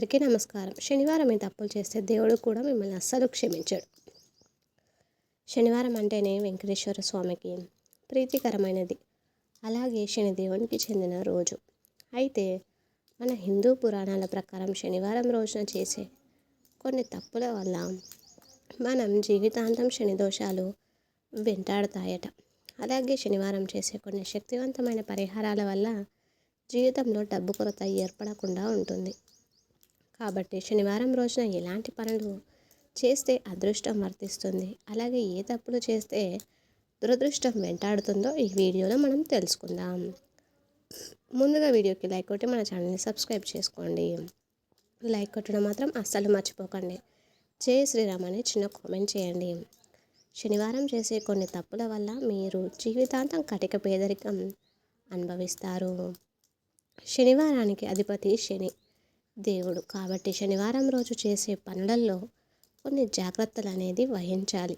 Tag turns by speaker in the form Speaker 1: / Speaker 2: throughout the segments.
Speaker 1: అందరికీ నమస్కారం. శనివారం మీ తప్పులు చేస్తే దేవుడు కూడా మిమ్మల్ని అస్సలు క్షమించాడు. శనివారం అంటేనే వెంకటేశ్వర స్వామికి ప్రీతికరమైనది. అలాగే శనిదేవునికి చెందిన రోజు. అయితే మన హిందూ పురాణాల ప్రకారం శనివారం రోజున చేసే కొన్ని తప్పుల వల్ల మనం జీవితాంతం శని దోషాలు వెంటాడతాయట. అలాగే శనివారం చేసే కొన్ని శక్తివంతమైన పరిహారాల వల్ల జీవితంలో డబ్బు కొరత ఏర్పడకుండా ఉంటుంది. కాబట్టి శనివారం రోజున ఎలాంటి పనులు చేస్తే అదృష్టం వర్తిస్తుంది అలాగే ఏ తప్పులు చేస్తే దురదృష్టం వెంటాడుతుందో ఈ వీడియోలో మనం తెలుసుకుందాం. ముందుగా వీడియోకి లైక్ కొట్టి మన ఛానల్ని సబ్స్క్రైబ్ చేసుకోండి. లైక్ కొట్టడం మాత్రం అస్సలు మర్చిపోకండి. జై శ్రీరామ్ అని చిన్న కామెంట్ చేయండి. శనివారం చేసే కొన్ని తప్పుల వల్ల మీరు జీవితాంతం కటిక పేదరికం అనుభవిస్తారు. శనివారానికి అధిపతి శని. దేవుడు. కాబట్టి శనివారం రోజు చేసే పనులలో కొన్ని జాగ్రత్తలు అనేది వహించాలి.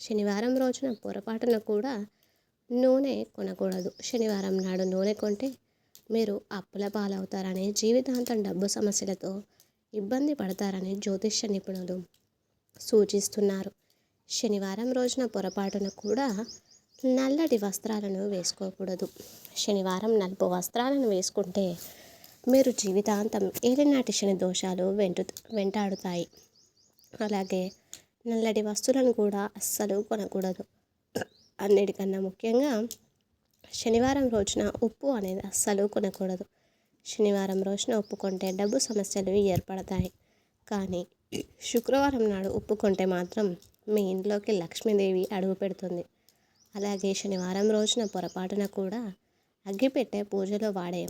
Speaker 1: శనివారం రోజున పొరపాటున కూడా నూనె కొనకూడదు. శనివారం నాడు నూనె కొంటే మీరు అప్పుల పాలవుతారని జీవితాంతం డబ్బు సమస్యలతో ఇబ్బంది పడతారని జ్యోతిష్య నిపుణులు సూచిస్తున్నారు. శనివారం రోజున పొరపాటున కూడా నల్లటి వస్త్రాలను వేసుకోకూడదు. శనివారం నలుపు వస్త్రాలను వేసుకుంటే మీరు జీవితాంతం ఏలినాటి శని దోషాలు వెంటు వెంటాడుతాయి. అలాగే నల్లటి వస్తువులను కూడా అస్సలు కొనకూడదు. అన్నిటికన్నా ముఖ్యంగా శనివారం రోజున ఉప్పు అనేది అస్సలు కొనకూడదు. శనివారం రోజున ఉప్పు కొంటే డబ్బు సమస్యలు ఏర్పడతాయి. కానీ శుక్రవారం నాడు ఉప్పు కొంటే మాత్రం మీ ఇంట్లోకి లక్ష్మీదేవి అడుగు పెడుతుంది. అలాగే శనివారం రోజున పొరపాటున కూడా అగ్గిపెట్టే పూజలో వాడే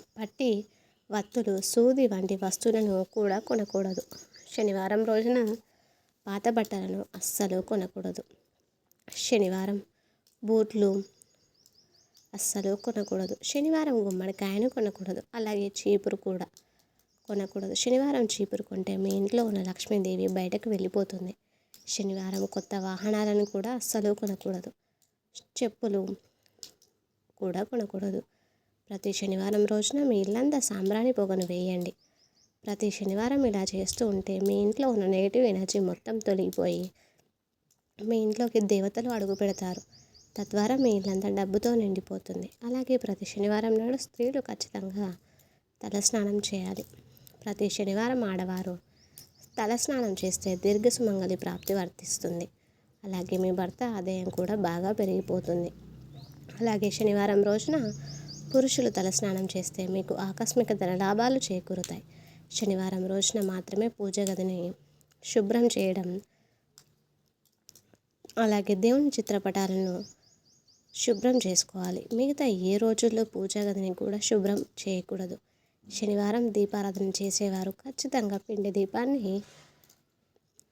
Speaker 1: పట్టి వత్తులు సూది వంటి వస్తువులను కూడా కొనకూడదు. శనివారం రోజున పాత బట్టలను అస్సలు కొనకూడదు. శనివారం బూట్లు అస్సలు కొనకూడదు. శనివారం గుమ్మడికాయను కొనకూడదు. అలాగే చీపురు కూడా కొనకూడదు. శనివారం చీపురు కొంటే మీ ఇంట్లో ఉన్న లక్ష్మీదేవి బయటకు వెళ్ళిపోతుంది. శనివారం కొత్త వాహనాలను కూడా అస్సలు కొనకూడదు. చెప్పులు కూడా కొనకూడదు. ప్రతి శనివారం రోజున మీ ఇల్లంతా సాంబ్రాణి పొగను వేయండి. ప్రతి శనివారం ఇలా చేస్తూ ఉంటే మీ ఇంట్లో ఉన్న నెగిటివ్ ఎనర్జీ మొత్తం తొలగిపోయి మీ ఇంట్లోకి దేవతలు అడుగు పెడతారు. తద్వారా మీ ఇల్లంతా డబ్బుతో నిండిపోతుంది. అలాగే ప్రతి శనివారం నాడు స్త్రీలు ఖచ్చితంగా తలస్నానం చేయాలి. ప్రతి శనివారం ఆడవారు తలస్నానం చేస్తే దీర్ఘ సుమంగళి ప్రాప్తి వర్తిస్తుంది. అలాగే మీ భర్త ఆదాయం కూడా బాగా పెరిగిపోతుంది. అలాగే శనివారం రోజున పురుషులు తలస్నానం చేస్తే మీకు ఆకస్మిక ధన లాభాలు చేకూరుతాయి. శనివారం రోజున మాత్రమే పూజ గదిని శుభ్రం చేయడం అలాగే దేవుని చిత్రపటాలను శుభ్రం చేసుకోవాలి. మిగతా ఏ రోజుల్లో పూజా గదిని కూడా శుభ్రం చేయకూడదు. శనివారం దీపారాధన చేసేవారు ఖచ్చితంగా పిండి దీపాన్ని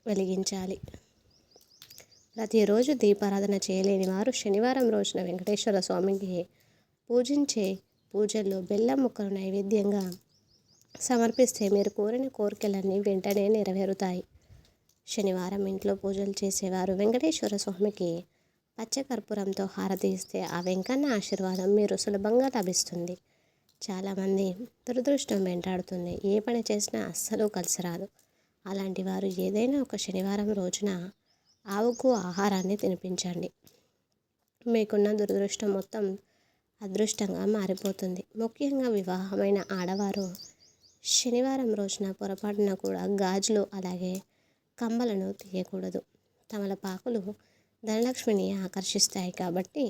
Speaker 1: వెలిగించాలి. ప్రతిరోజు దీపారాధన చేయలేని వారు శనివారం రోజున వెంకటేశ్వర స్వామికి పూజించే పూజల్లో బెల్లం ముక్కలు నైవేద్యంగా సమర్పిస్తే మీరు కోరిన కోరికలన్నీ వెంటనే నెరవేరుతాయి. శనివారం ఇంట్లో పూజలు చేసేవారు వెంకటేశ్వర స్వామికి పచ్చకర్పూరంతో హారతి ఇస్తే ఆ వెంకన్న ఆశీర్వాదం మీరు సులభంగా లభిస్తుంది. చాలామంది దురదృష్టం వెంటాడుతుంది. ఏ పని చేసినా అస్సలు కలిసిరాదు. అలాంటి వారు ఏదైనా ఒక శనివారం రోజున ఆవుకు ఆహారాన్ని తినిపించండి. మీకున్న దురదృష్టం మొత్తం అదృష్టంగా మారిపోతుంది. ముఖ్యంగా వివాహమైన ఆడవారు శనివారం రోజున పొరపాటున కూడా గాజులు అలాగే కమ్మలను తీయకూడదు. తమలపాకులు ధనలక్ష్మిని ఆకర్షిస్తాయి కాబట్టి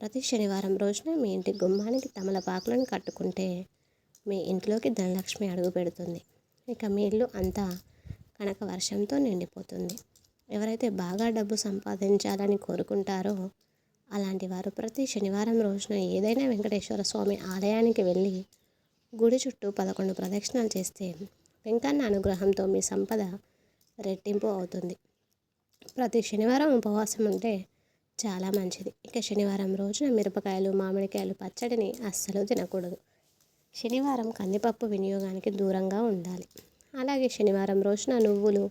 Speaker 1: ప్రతి శనివారం రోజున మీ ఇంటి గుమ్మానికి తమలపాకులను కట్టుకుంటే మీ ఇంట్లోకి ధనలక్ష్మి అడుగు పెడుతుంది. ఇక మీ ఇల్లు అంతా కనక వర్షంతో నిండిపోతుంది. ఎవరైతే బాగా డబ్బు సంపాదించాలని కోరుకుంటారో అలాంటి వారు ప్రతి శనివారం రోజున ఏదైనా వెంకటేశ్వర స్వామి ఆలయానికి వెళ్ళి గుడి చుట్టూ పదకొండు ప్రదక్షిణాలు చేస్తే వెంకన్న అనుగ్రహంతో మీ సంపద రెట్టింపు అవుతుంది. ప్రతి శనివారం ఉపవాసం ఉంటే చాలా మంచిది. ఇక శనివారం రోజున మిరపకాయలు మామిడికాయలు పచ్చడిని అస్సలు తినకూడదు. శనివారం కందిపప్పు వినియోగానికి దూరంగా ఉండాలి. అలాగే శనివారం రోజున నువ్వులు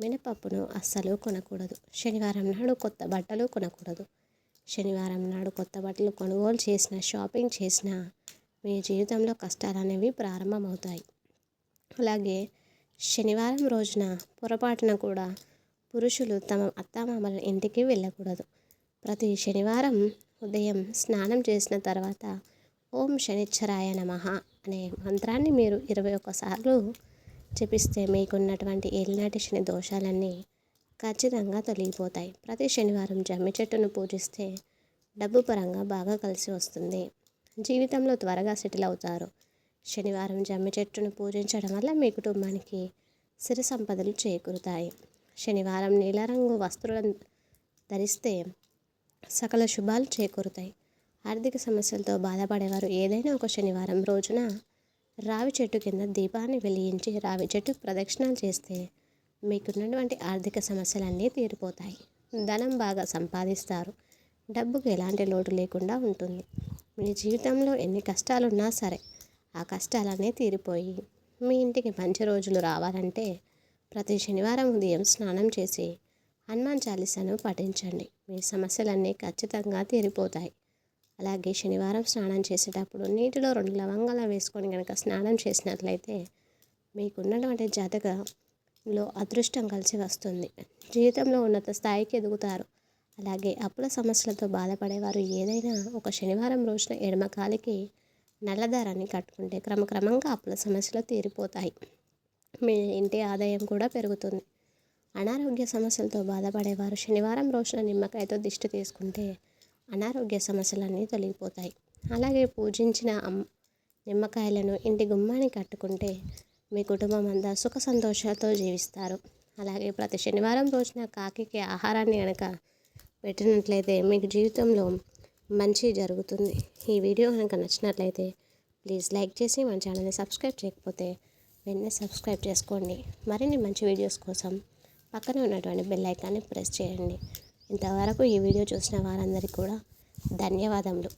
Speaker 1: మినపప్పును అస్సలు కొనకూడదు. శనివారం నాడు కొత్త బట్టలు కొనకూడదు. శనివారం నాడు కొత్త బట్టలు కొనుగోలు చేసిన షాపింగ్ చేసిన మీ జీవితంలో కష్టాలు అనేవి ప్రారంభమవుతాయి. అలాగే శనివారం రోజున పొరపాటున కూడా పురుషులు తమ అత్తామామల ఇంటికి వెళ్ళకూడదు. ప్రతి శనివారం ఉదయం స్నానం చేసిన తర్వాత ఓం శనిచ్చరాయ నమః అనే మంత్రాన్ని మీరు ఇరవై ఒక్కసార్లు జపిస్తే మీకున్నటువంటి ఏలినాటి శని దోషాలన్నీ ఖచ్చితంగా తొలగిపోతాయి. ప్రతి శనివారం జమ్మి చెట్టును పూజిస్తే డబ్బు పరంగా బాగా కలిసి వస్తుంది. జీవితంలో త్వరగా సెటిల్ అవుతారు. శనివారం జమ్మి చెట్టును పూజించడం వల్ల మీ కుటుంబానికి సిరి సంపదలు చేకూరుతాయి. శనివారం నీలరంగు వస్త్రాలను ధరిస్తే సకల శుభాలు చేకూరుతాయి. ఆర్థిక సమస్యలతో బాధపడేవారు ఏదైనా ఒక శనివారం రోజున రావి చెట్టు కింద దీపాన్ని వెలిగించి రావి చెట్టు ప్రదక్షిణాలు చేస్తే మీకున్నటువంటి ఆర్థిక సమస్యలన్నీ తీరిపోతాయి. ధనం బాగా సంపాదిస్తారు. డబ్బుకు ఎలాంటి లోటు లేకుండా ఉంటుంది. మీ జీవితంలో ఎన్ని కష్టాలున్నా సరే ఆ కష్టాలన్నీ తీరిపోయి మీ ఇంటికి మంచి రోజులు రావాలంటే ప్రతి శనివారం ఉదయం స్నానం చేసి హనుమాన్ చాలీసాను పఠించండి. మీ సమస్యలన్నీ ఖచ్చితంగా తీరిపోతాయి. అలాగే శనివారం స్నానం చేసేటప్పుడు నీటిలో రెండు లవంగాలు వేసుకొని కనుక స్నానం చేసినట్లయితే మీకున్నటువంటి లో అదృష్టం కలిసి వస్తుంది. జీవితంలో ఉన్నత స్థాయికి ఎదుగుతారు. అలాగే అప్పుల సమస్యలతో బాధపడేవారు ఏదైనా ఒక శనివారం రోజున ఎడమకాలికి నల్లదారాన్ని కట్టుకుంటే క్రమక్రమంగా అప్పుల సమస్యలు తీరిపోతాయి. మీ ఇంటి ఆదాయం కూడా పెరుగుతుంది. అనారోగ్య సమస్యలతో బాధపడేవారు శనివారం రోజున నిమ్మకాయతో దిష్టి తీసుకుంటే అనారోగ్య సమస్యలన్నీ తొలగిపోతాయి. అలాగే పూజించిన నిమ్మకాయలను ఇంటి గుమ్మాన్ని కట్టుకుంటే మీ కుటుంబం అంతా సుఖ సంతోషాలతో జీవిస్తారు. అలాగే ప్రతి శనివారం రోజున కాకి ఆహారాన్ని కనుక పెట్టినట్లయితే మీకు జీవితంలో మంచి జరుగుతుంది. ఈ వీడియో కనుక నచ్చినట్లయితే ప్లీజ్ లైక్ చేసి మన ఛానల్ని సబ్స్క్రైబ్ చేయకపోతే వెంటనే సబ్స్క్రైబ్ చేసుకోండి. మరిన్ని మంచి వీడియోస్ కోసం పక్కనే ఉన్నటువంటి బెల్ ఐకాన్ని ప్రెస్ చేయండి. ఇంతవరకు ఈ వీడియో చూసిన వారందరికీ కూడా ధన్యవాదములు.